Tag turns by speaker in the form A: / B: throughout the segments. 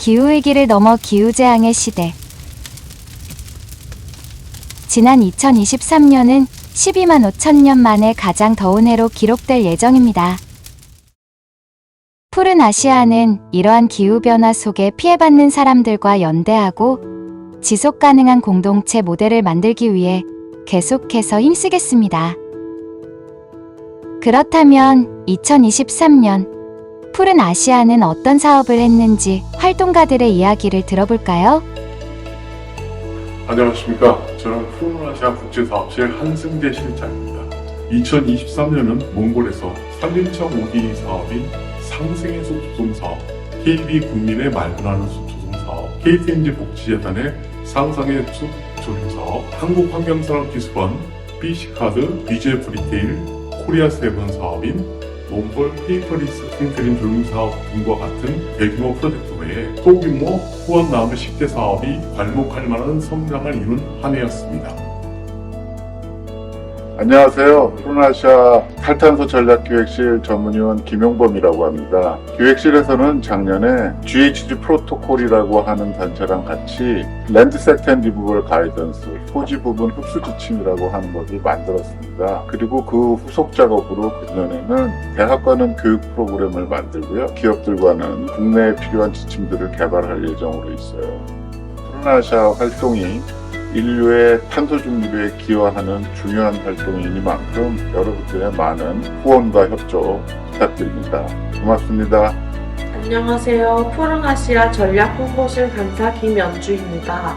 A: 기후위기를 넘어 기후재앙의 시대. 지난 2023년은 12만 5천 년 만에 가장 더운 해로 기록될 예정입니다. 푸른 아시아는 이러한 기후변화 속에 피해받는 사람들과 연대하고 지속 가능한 공동체 모델을 만들기 위해 계속해서 힘쓰겠습니다. 그렇다면 2023년 푸른 아시아는 어떤 사업을 했는지 활동가들의 이야기를 들어볼까요?
B: 안녕하십니까. 저는 푸른아시아 국제사업실 한승재 실장입니다. 2023년은 몽골에서 3인차 모기 사업인 상생의 숲 조성 사업, KB 국민의 말문하는 숲 조성 사업, KTNG 복지재단의 상상의 숲 조림 사업, 한국환경산업기술원, BC카드, BJ 프리테일, 코리아 세븐 사업인 몽골 페이퍼리스 생크림 조림 사업 등과 같은 대규모 프로젝트 외에 소규모 후원 나무 식대 사업이 괄목할 만한 성장을 이룬 한 해였습니다.
C: 안녕하세요. 푸른아시아 탈탄소 전략기획실 전문위원 김용범이라고 합니다. 기획실에서는 작년에 GHG 프로토콜이라고 하는 단체랑 같이 랜드 섹 텐 리무벌 가이던스, 토지 부분 흡수 지침이라고 하는 것을 만들었습니다. 그리고 그 후속 작업으로 금년에는 대학과는 교육 프로그램을 만들고요. 기업들과는 국내에 필요한 지침들을 개발할 예정으로 있어요. 푸른아시아 활동이 인류의 탄소 중립에 기여하는 중요한 활동이니만큼 여러분들의 많은 후원과 협조 부탁드립니다. 고맙습니다.
D: 안녕하세요. 푸른아시아 전략 홍보실 간사 김연주입니다.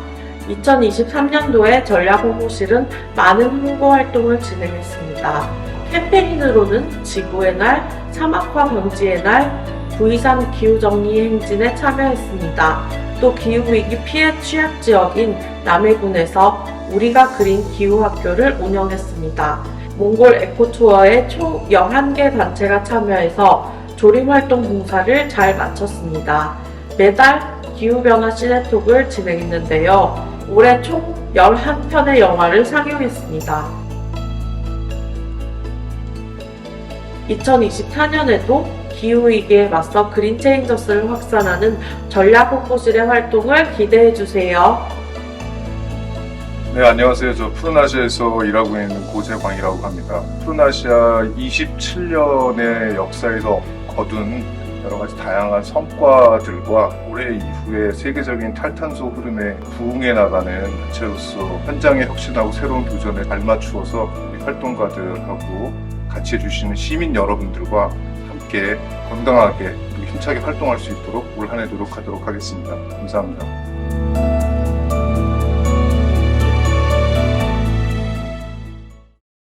D: 2023년도에 전략 홍보실은 많은 홍보 활동을 진행했습니다. 캠페인으로는 지구의 날, 사막화 방지의 날, V3 기후정리 행진에 참여했습니다. 또 기후위기 피해 취약 지역인 남해군에서 우리가 그린 기후학교를 운영했습니다. 몽골 에코투어에 총 11개 단체가 참여해서 조림활동 봉사를 잘 마쳤습니다. 매달 기후변화 시네톡을 진행했는데요. 올해 총 11편의 영화를 상영했습니다. 2024년에도 기후위기에 맞서 그린 체인저스를 확산하는 전략홍보실의 활동을 기대해주세요.
E: 네, 안녕하세요. 저 푸른아시아에서 일하고 있는 고재광이라고 합니다. 푸른아시아 27년의 역사에서 거둔 여러 가지 다양한 성과들과 올해 이후에 세계적인 탈탄소 흐름에 부응해 나가는 단체로서 현장에 혁신하고 새로운 도전에 발맞추어서 활동가들하고 같이 해주시는 시민 여러분들과 건강하게 힘차게 활동할 수 있도록 올 한해 노력하도록 하겠습니다. 감사합니다.